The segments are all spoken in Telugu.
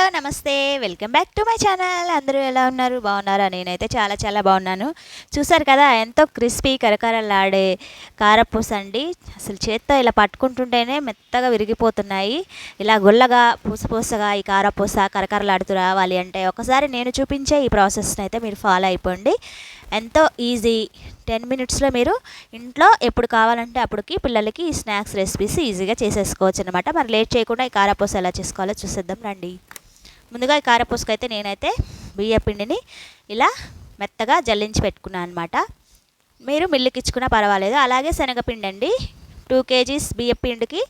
హలో నమస్తే. Welcome back to my channel. అందరూ ఎలా ఉన్నారు? బాగున్నారా? నేనైతే చాలా చాలా బాగున్నాను. చూసారు కదా ఎంతో క్రిస్పీ కరకరలాడే కారపూస అండి. అసలు చేత్తో ఇలా పట్టుకుంటుంటేనే మెత్తగా విరిగిపోతున్నాయి. ఇలా గుల్లగా పూసపూసగా ఈ కారపూస కరకరలాడుతూ రావాలి అంటే ఒకసారి నేను చూపించే ఈ ప్రాసెస్ని అయితే మీరు ఫాలో అయిపోండి. ఎంతో ఈజీ. టెన్ మినిట్స్లో మీరు ఇంట్లో ఎప్పుడు కావాలంటే అప్పటికి పిల్లలకి ఈ స్నాక్స్ రెసిపీస్ ఈజీగా చేసేసుకోవచ్చు అనమాట మరి లేట్ చేయకుండా ఈ కారపూస ఎలా చేసుకోవాలో చూసేద్దాం రండి. ముందుగా ఈ కారపూసకు అయితే నేనైతే బియ్య పిండిని ఇలా మెత్తగా జల్లించి పెట్టుకున్నాను అనమాట మీరు మిల్లుకి ఇచ్చుకున్నా పర్వాలేదు. అలాగే శనగపిండి అండి. టూ కేజీస్ బియ్య పిండికి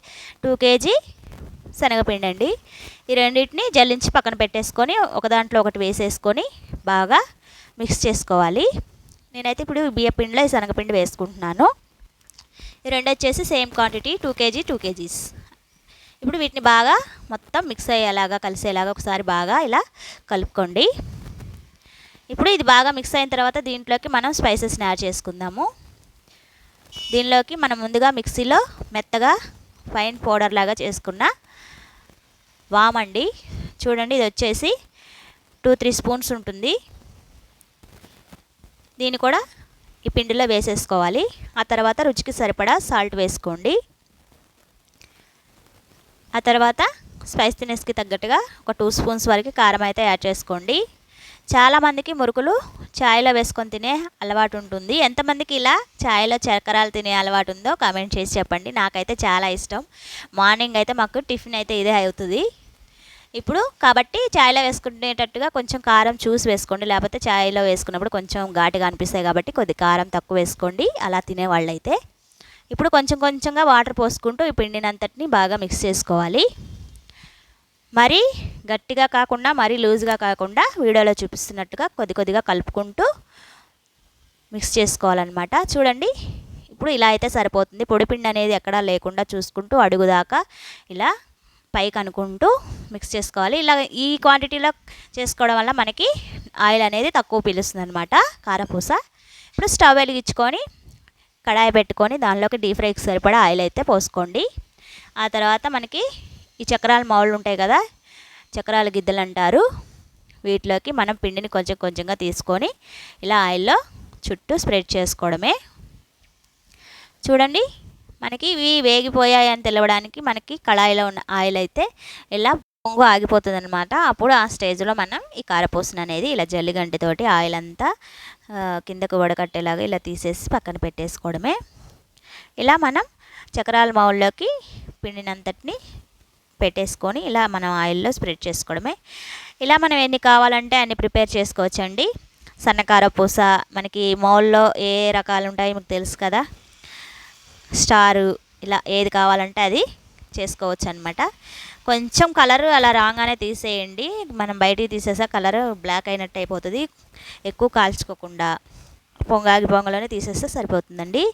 టూ కేజీ శనగపిండి అండి. ఈ రెండింటిని జల్లించి పక్కన పెట్టేసుకొని ఒక దాంట్లో ఒకటి వేసేసుకొని బాగా మిక్స్ చేసుకోవాలి. నేనైతే ఇప్పుడు బియ్యపిండిలో ఈ శనగపిండి వేసుకుంటున్నాను. ఈ రెండు వచ్చేసి same quantity two kg two kgs. ఇప్పుడు వీటిని బాగా మొత్తం మిక్స్ అయ్యేలాగా కలిసేలాగా ఒకసారి బాగా ఇలా కలుపుకోండి. ఇప్పుడు ఇది బాగా మిక్స్ అయిన తర్వాత దీంట్లోకి మనం స్పైసెస్ని యాడ్ చేసుకుందాము. దీనిలోకి మనం ముందుగా మిక్సీలో మెత్తగా ఫైన్ పౌడర్ లాగా చేసుకున్న వామండి చూడండి ఇది వచ్చేసి టూ త్రీ స్పూన్స్ ఉంటుంది. దీన్ని కూడా ఈ పిండిలో వేసేసుకోవాలి. ఆ తర్వాత రుచికి సరిపడా సాల్ట్ వేసుకోండి. ఆ తర్వాత స్పైసీనెస్కి తగ్గట్టుగా ఒక టూ స్పూన్స్ వరకు కారం అయితే యాడ్ చేసుకోండి. చాలామందికి మురుకులు ఛాయ్లో వేసుకొని తినే అలవాటు ఉంటుంది. ఎంతమందికి ఇలా ఛాయ్లో చక్కరాలు తినే అలవాటు ఉందో కామెంట్ చేసి చెప్పండి. నాకైతే చాలా ఇష్టం. మార్నింగ్ అయితే మాకు టిఫిన్ అయితే ఇదే అవుతుంది. ఇప్పుడు కాబట్టి ఛాయ్లో వేసుకునేటట్టుగా కొంచెం కారం చూసి వేసుకోండి. లేకపోతే ఛాయ్లో వేసుకున్నప్పుడు కొంచెం ఘాటుగా అనిపిస్తాయి కాబట్టి కొద్ది కారం తక్కువ వేసుకోండి. అలా తినేవాళ్ళైతే. ఇప్పుడు కొంచెం కొంచెంగా వాటర్ పోసుకుంటూ ఈ పిండినంతటిని బాగా మిక్స్ చేసుకోవాలి. మరీ గట్టిగా కాకుండా మరీ లూజ్గా కాకుండా వీడియోలో చూపిస్తున్నట్టుగా కొద్ది కొద్దిగా కలుపుకుంటూ మిక్స్ చేసుకోవాలన్నమాట. చూడండి ఇప్పుడు ఇలా అయితే సరిపోతుంది. పొడిపిండి అనేది ఎక్కడా లేకుండా చూసుకుంటూ అడుగుదాకా ఇలా పైకి అనుకుంటూ మిక్స్ చేసుకోవాలి. ఇలా ఈ క్వాంటిటీలో చేసుకోవడం వల్ల మనకి ఆయిల్ అనేది తక్కువ పీలుస్తుంది అనమాట కారపూస. ఇప్పుడు స్టవ్ వెలిగించుకొని కడాయి పెట్టుకొని దానిలోకి డీప్ ఫ్రైకి సరిపడా ఆయిల్ అయితే పోసుకోండి. ఆ తర్వాత మనకి ఈ చక్రాల మౌళ్ళు ఉంటాయి కదా చక్రాల గిద్దలు అంటారు. వీటిలోకి మనం పిండిని కొంచెం కొంచెంగా తీసుకొని ఇలా ఆయిల్లో చుట్టూ స్ప్రెడ్ చేసుకోవడమే. చూడండి మనకి ఇవి వేగిపోయాయని తెలవడానికి మనకి కళాయిలో ఉన్న ఆయిల్ అయితే ఇలా ఎక్కువగా ఆగిపోతుంది అనమాట అప్పుడు ఆ స్టేజ్లో మనం ఈ కారపూసను అనేది ఇలా జల్లిగంటితోటి ఆయిల్ అంతా కిందకు వడకట్టేలాగా ఇలా తీసేసి పక్కన పెట్టేసుకోవడమే. ఇలా మనం చక్రాల మౌల్లోకి పిండినంతటిని పెట్టేసుకొని ఇలా మనం ఆయిల్లో స్ప్రెడ్ చేసుకోవడమే. ఇలా మనం ఎన్ని కావాలంటే అన్ని ప్రిపేర్ చేసుకోవచ్చండి. సన్నకార పూస మనకి మౌల్లో ఏ రకాలు ఉంటాయో మీకు తెలుసు కదా. స్టారు ఇలా ఏది కావాలంటే అది చేసుకోవచ్చు అనమాట కొంచెం కలర్ అలా రాగానే తీసేయండి. మనం బయటికి తీసేసా కలర్ బ్లాక్ అయినట్టు అయిపోతుంది. ఎక్కువ కాల్చుకోకుండా పొంగాగి పొంగలోనే తీసేస్తే సరిపోతుందండి.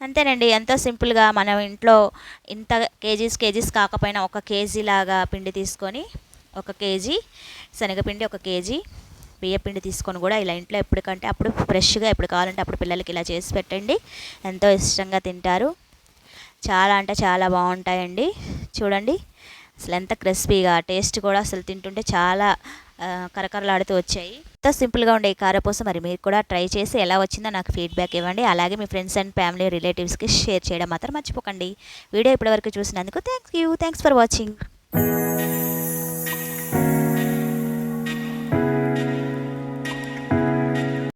అంతేనండి. ఎంతో సింపుల్గా మనం ఇంట్లో ఇంత కేజీస్ కేజీస్ కాకపోయినా ఒక కేజీ లాగా పిండి తీసుకొని ఒక కేజీ శనగపిండి ఒక కేజీ బియ్యపిండి తీసుకొని కూడా ఇలా ఇంట్లో ఎప్పటికంటే అప్పుడు ఫ్రెష్గా ఎప్పుడు కావాలంటే అప్పుడు పిల్లలకి ఇలా చేసి పెట్టండి. ఎంతో ఇష్టంగా తింటారు. చాలా అంటే చాలా బాగుంటాయండి. చూడండి. అసలు ఎంత క్రిస్పీగా టేస్ట్ కూడా అసలు తింటుంటే చాలా కరకరలాడుతూ వచ్చాయి. ఎంతో సింపుల్గా ఉండే ఈ కారపూస మరి మీరు కూడా ట్రై చేసి ఎలా వచ్చిందో నాకు ఫీడ్బ్యాక్ ఇవ్వండి. అలాగే మీ ఫ్రెండ్స్ అండ్ ఫ్యామిలీ రిలేటివ్స్కి షేర్ చేయడం మాత్రం మర్చిపోకండి. వీడియో ఇప్పటివరకు చూసినందుకు thank you thanks for watching.